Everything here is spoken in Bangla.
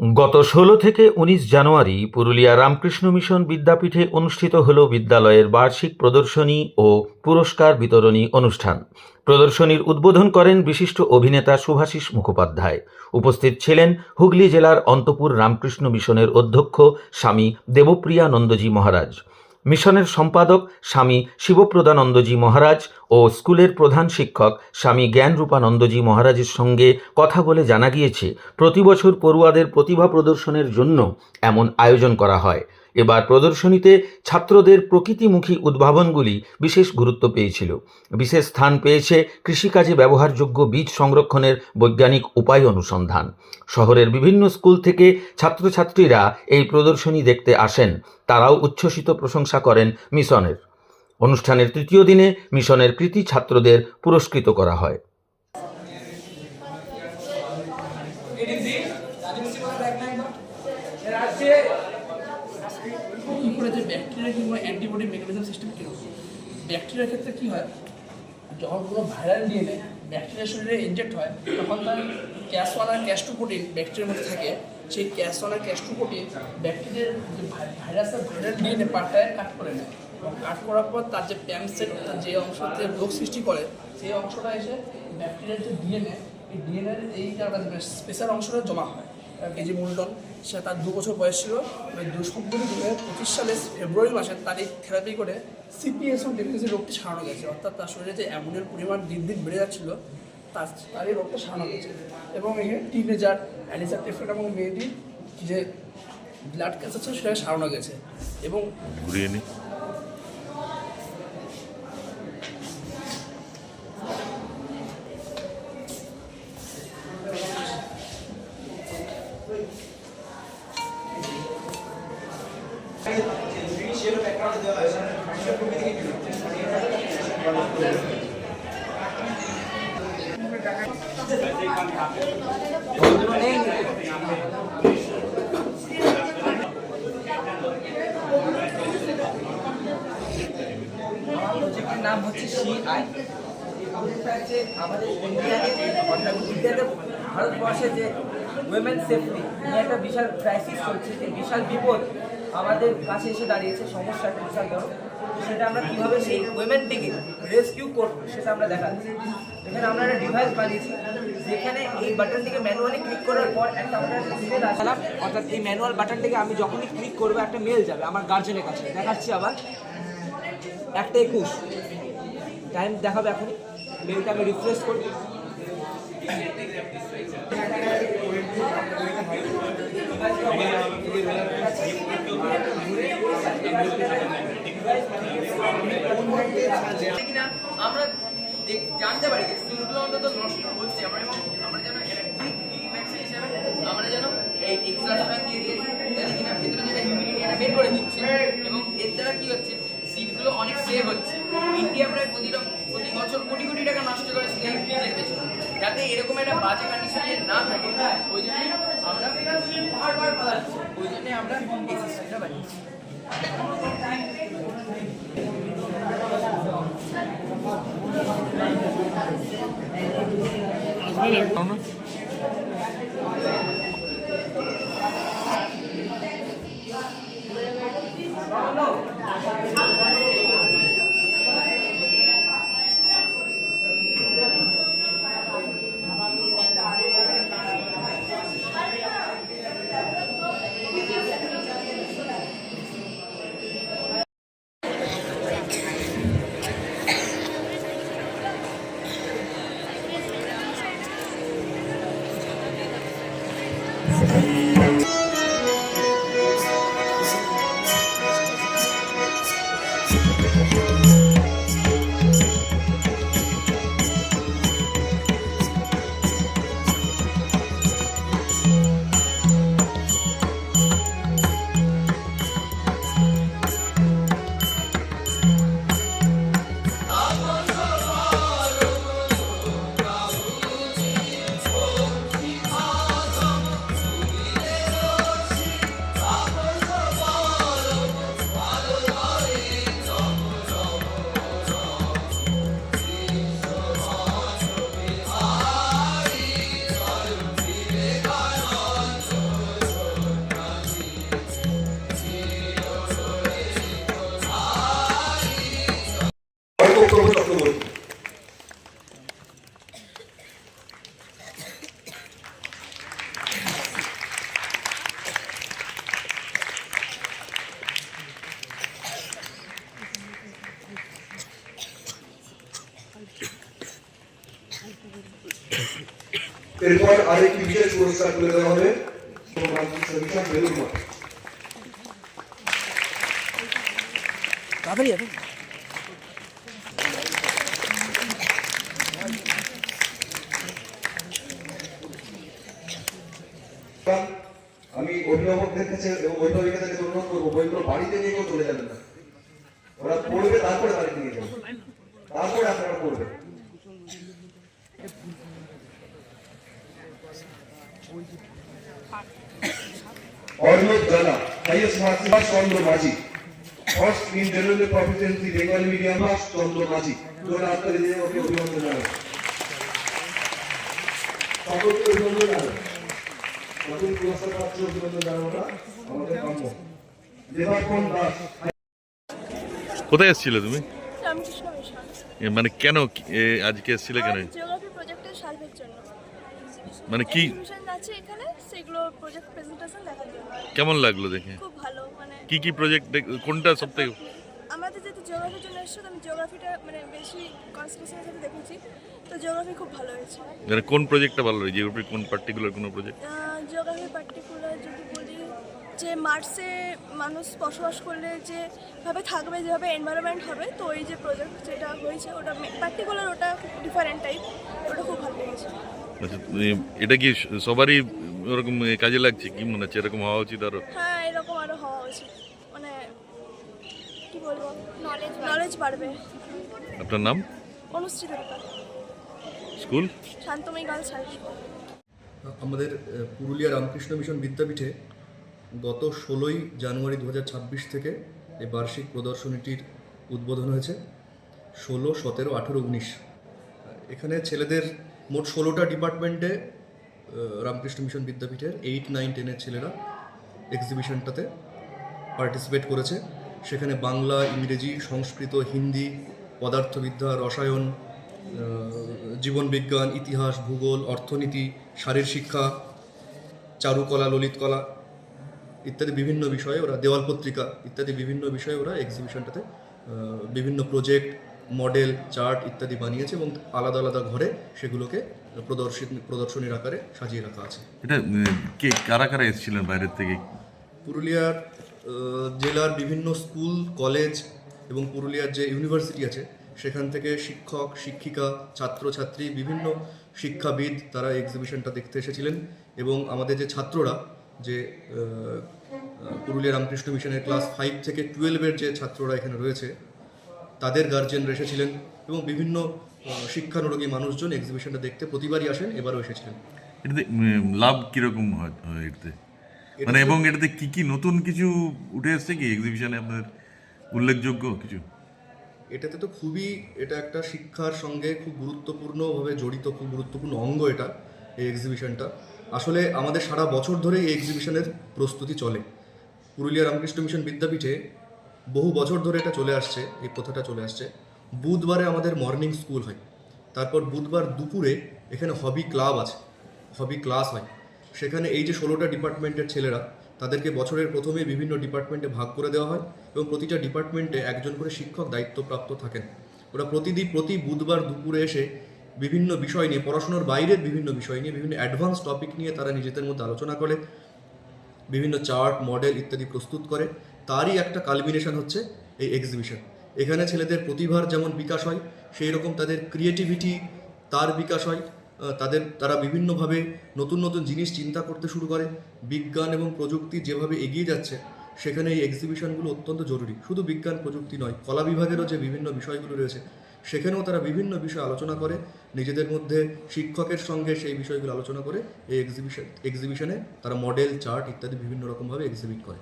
গত ষোলো থেকে উনিশ জানুয়ারি পুরুলিয়া রামকৃষ্ণ মিশন বিদ্যাপীঠে অনুষ্ঠিত হল বিদ্যালয়ের বার্ষিক প্রদর্শনী ও পুরস্কার বিতরণী অনুষ্ঠান। প্রদর্শনীর উদ্বোধন করেন বিশিষ্ট অভিনেতা সুভাষিস মুখোপাধ্যায়। উপস্থিত ছিলেন হুগলি জেলার অন্তপুর রামকৃষ্ণ মিশনের অধ্যক্ষ স্বামী দেবপ্রিয়া নন্দজি মহারাজ। মিশনের সম্পাদক স্বামী শিবপ্রদানন্দজি মহারাজ ও স্কুলের প্রধান শিক্ষক স্বামী জ্ঞানরূপানন্দজি মহারাজের সঙ্গে কথা বলে জানা গিয়েছে প্রতি বছর পড়ুয়াদের প্রতিভা প্রদর্শনের জন্য এমন আয়োজন করা হয়। এবার প্রদর্শনীতে ছাত্রদের প্রকৃতিমুখী উদ্ভাবনগুলি বিশেষ গুরুত্ব পেয়েছিল। বিশেষ স্থান পেয়েছে কৃষিকাজে ব্যবহারযোগ্য বীজ সংরক্ষণের বৈজ্ঞানিক উপায় অনুসন্ধান। শহরের বিভিন্ন স্কুল থেকে ছাত্রছাত্রীরা এই প্রদর্শনী দেখতে আসেন। তারাও উচ্ছ্বসিত প্রশংসা করেন মিশনের। অনুষ্ঠানের তৃতীয় দিনে মিশনের কৃতি ছাত্রদের পুরস্কৃত করা হয় কী করে যে ব্যাকটেরিয়া কিংবা অ্যান্টিবডি মেকানিজম সিস্টেম কীরকম ব্যাকটেরিয়ার ক্ষেত্রে কী হয়? যখন কোনো ভাইরাল ডিএনএ ব্যাকটেরিয়ার শরীরে ইনজেক্ট হয়, তখন তার Cas one Cas two protein ব্যাকটেরিয়ার মধ্যে থাকে। সেই Cas one Cas two protein ব্যাকটেরিয়ার যে ভাইরাসের ভাইরাল ডিএনএ পার্টটায় কাট করে নেয়। এবং কাট করার পর তার যে প্যামসেট অর্থাৎ যে অংশতে রোগ সৃষ্টি করে, সেই অংশটা এসে ব্যাকটেরিয়ার যে ডিএনএ এই ডিএনএর এই স্পেশাল অংশটা জমা হয়। কেজি মুন্ডন সে তার দু বছর বয়স ছিল। দু সম্পূর্ণ দু হাজার পঁচিশ সালের ফেব্রুয়ারি মাসে তার এই থেরাপি করে সিপিএসএম ডেফিসিয়েন্সি রোগটি সারানো গেছে। অর্থাৎ তার শরীরে যে অ্যামোনিয়ার পরিমাণ দিন দিন বেড়ে যাচ্ছিল, তার তার এই রোগটা সারানো গেছে। এবং এখানে টিনেজার অ্যালিসা টেফেট এবং মেয়েটির যে ব্লাড ক্যান্সার ছিল সেটাকে সারানো গেছে। এবং ঘুরিয়ে নি। নাম হচ্ছে সি আই আমাদের ইন্ডিয়াতে ইন্ডিয়াতে ভারতবর্ষে যে উইমেন সেফটি নিয়ে একটা বিশাল ক্রাইসিস চলছে যে বিশাল বিপদ আমাদের কাছে এসে দাঁড়িয়েছে সমস্যা বড়। সেটা আমরা কীভাবে সেই উইমেনটিকে রেস্কিউ করব সেটা আমরা দেখাচ্ছি। এখানে আমরা একটা ডিভাইস বানিয়েছি যেখানে এই বাটনটিকে ম্যানুয়ালি ক্লিক করার পর একটা আমরা আসলাম অর্থাৎ এই ম্যানুয়াল বাটনটিকে আমি যখনই ক্লিক করব একটা মেল যাবে আমার গার্জেনের কাছে। দেখাচ্ছি আবার। একটা একুশ। টাইম দেখাবে এখনই। মেলটা আমি রিফ্রেশ করি জানতে পারি যে সিলগুলো অন্তত নষ্ট হচ্ছে। আমরা এবং আমরা যেন হিসাবে আমরা যেন এই এক্সট্রা দিয়ে দিয়েছি। কিনা ভেতরে যেটা হিউমিডিটি বের করে দিচ্ছে। এবং এর দ্বারা কি হচ্ছে? সিটগুলো অনেক সেভ হচ্ছে। ইন্ডিয়া প্রায় প্রতি র- প্রতি বছর কোটি কোটি টাকা নষ্ট করে ফ্রিজের পেছনে যাতে এরকম একটা বাজে কন্ডিশনে না থাকে। ওই জন্য আমরা ওই জন্য আমরা এই সিস্টেমটা বানিয়েছি। Thank you. এরপর আরেকটি বিশেষ পুরস্কার তুলে দেওয়া হবে। তাড়াতাড়ি আমি অভিভাবকদের কাছে অভিভাবিকাদের কাছে অনুরোধ করব বইগুলো বাড়িতে নিয়ে কেউ চলে যাবেন না। ওরা পড়বে তারপরে বাড়িতে নিয়ে যাবে তারপরে আপনারা পড়বেন। অর্ণব জানা highest marks Subhash Chandra Majhi. First in general proficiency Bengali medium Subhash Chandra Majhi. জোরে আপনাদের দিয়ে ওকে অভিনন্দন জানাই। সকলকে অভিনন্দন জানাই। পুরস্কার অভিনন্দন জানানোটা আমাদের কাম্য। দাস কোথায় এসেছিলে তুমি? মানে কেন কি- আজকে এসেছিলে কেন? মানে কি আছে এখানে সেগুলো প্রজেক্ট প্রেজেন্টেশন দেখার জন্য। কেমন লাগল দেখে? খুব ভালো মানে কি কি প্রজেক্ট কোনটা সব থেকে আমাদের যেহেতু জিওগ্রাফির জন্য এসেছ আমি জিওগ্রাফিটা মানে বেশি কনসেন্ট্রেশনের সাথে দেখেছি তো জিওগ্রাফি খুব ভালো হয়েছে। মানে কোন প্রজেক্টটা ভালো লাগে জিওগ্রাফি কোন পার্টিকুলার কোনো প্রজেক্ট জিওগ্রাফি পার্টিকুলার যদি বলি যে মার্সে মানুষ বসবাস করলে যেভাবে থাকবে যেভাবে এনভায়রনমেন্ট হবে তো ওই যে প্রজেক্ট যেটা হয়েছে ওটা পার্টিকুলার ওটা ডিফারেন্ট টাইপ ওটা খুব ভালো লেগেছে। এটা কি সবারই ওরকম কাজে লাগছে? কি মনে হচ্ছে এরকম হওয়া উচিত আরও? হ্যাঁ এরকম আরও হওয়া উচিত। মানে কি বলব? নলেজ নলেজ বাড়বে। আপনার নাম? অনুষ্ঠিত ব্যাপার স্কুল? শান্তময়ী গার্লস হাই আমাদের পুরুলিয়া রামকৃষ্ণ মিশন বিদ্যাপীঠে গত ষোলোই জানুয়ারি দু হাজার ছাব্বিশ থেকে এই বার্ষিক প্রদর্শনীটির উদ্বোধন হয়েছে ষোলো সতেরো আঠেরো উনিশ। এখানে ছেলেদের মোট ষোলোটা ডিপার্টমেন্টে রামকৃষ্ণ মিশন বিদ্যাপীঠের এইট নাইন টেনের ছেলেরা এক্সিবিশনটাতে পার্টিসিপেট করেছে। সেখানে বাংলা, ইংরেজি, সংস্কৃত, হিন্দি, পদার্থবিদ্যা, রসায়ন জীবনবিজ্ঞান ইতিহাস, ভূগোল, অর্থনীতি, শারীর শিক্ষা, চারুকলা ললিতকলা ইত্যাদি বিভিন্ন বিষয়ে ওরা দেওয়াল পত্রিকা ইত্যাদি বিভিন্ন বিষয়ে ওরা এক্সিবিশনটাতে বিভিন্ন প্রজেক্ট মডেল চার্ট ইত্যাদি বানিয়েছে এবং আলাদা আলাদা ঘরে সেগুলোকে প্রদর্শিত প্রদর্শনীর আকারে সাজিয়ে রাখা আছে। এটা কে কারা কারা এসেছিলেন বাইরের থেকে? পুরুলিয়ার জেলার বিভিন্ন স্কুল কলেজ এবং পুরুলিয়ার যে ইউনিভার্সিটি আছে সেখান থেকে শিক্ষক শিক্ষিকা ছাত্রছাত্রী বিভিন্ন শিক্ষাবিদ তারা এক্সিবিশনটা দেখতে এসেছিলেন এবং আমাদের যে ছাত্ররা যে পুরুলিয়া রামকৃষ্ণ মিশনের ক্লাস ফাইভ থেকে টুয়েলভের যে ছাত্ররা এখানে রয়েছে তাদের গার্জেনরা এসেছিলেন এবং বিভিন্ন শিক্ষানুরোগী মানুষজন এক্সিবিশনটা দেখতে প্রতিবারই আসেন এবারও এসেছিলেন। এটাতে লাভ কীরকম হয় হয় এটাতে? মানে এবং এটাতে কি কি নতুন কিছু উঠে এসছে কি এক্সিবিশনে আপনাদের? উল্লেখযোগ্য কিছু? এটাতে তো খুবই এটা একটা শিক্ষার সঙ্গে খুব গুরুত্বপূর্ণভাবে জড়িত খুব গুরুত্বপূর্ণ অঙ্গ এটা এই এক্সিবিশনটা আসলে আমাদের সারা বছর ধরে এই এক্সিবিশনের প্রস্তুতি চলে। পুরুলিয়া রামকৃষ্ণ মিশন বিদ্যাপীঠে বহু বছর ধরে এটা চলে আসছে, এই প্রথাটা চলে আসছে। বুধবারে আমাদের মর্নিং স্কুল হয়। তারপর বুধবার দুপুরে এখানে হবি ক্লাব আছে হবি ক্লাস হয়। সেখানে এই যে ষোলোটা ডিপার্টমেন্টের ছেলেরা, তাদেরকে বছরের প্রথমে বিভিন্ন ডিপার্টমেন্টে ভাগ করে দেওয়া হয় এবং প্রতিটা ডিপার্টমেন্টে একজন করে শিক্ষক দায়িত্বপ্রাপ্ত থাকেন। ওরা প্রতিদিন, প্রতি বুধবার দুপুরে এসে বিভিন্ন বিষয় নিয়ে, পড়াশোনার বাইরের বিভিন্ন বিষয় নিয়ে, বিভিন্ন অ্যাডভান্স টপিক নিয়ে তারা নিজেদের মধ্যে আলোচনা করে, বিভিন্ন চার্ট মডেল ইত্যাদি প্রস্তুত করে। তারই একটা কালমিনেশন হচ্ছে এই এক্সিবিশন এখানে ছেলেদের প্রতিভার যেমন বিকাশ হয় সেই রকম তাদের ক্রিয়েটিভিটি তার বিকাশ হয়। তাদের, তারা বিভিন্নভাবে নতুন নতুন জিনিস চিন্তা করতে শুরু করে। বিজ্ঞান এবং প্রযুক্তি যেভাবে এগিয়ে যাচ্ছে, সেখানে এই এক্সিবিশনগুলো অত্যন্ত জরুরি। শুধু বিজ্ঞান, প্রযুক্তি নয়, কলা বিভাগেরও যে বিভিন্ন বিষয়গুলো রয়েছে, সেখানেও তারা বিভিন্ন বিষয় আলোচনা করে। নিজেদের মধ্যে শিক্ষকের সঙ্গে সেই বিষয়গুলো আলোচনা করে এই এক্সিবিশন এক্সিবিশনে তারা মডেল চার্ট ইত্যাদি বিভিন্ন রকমভাবে এক্সিবিট করে।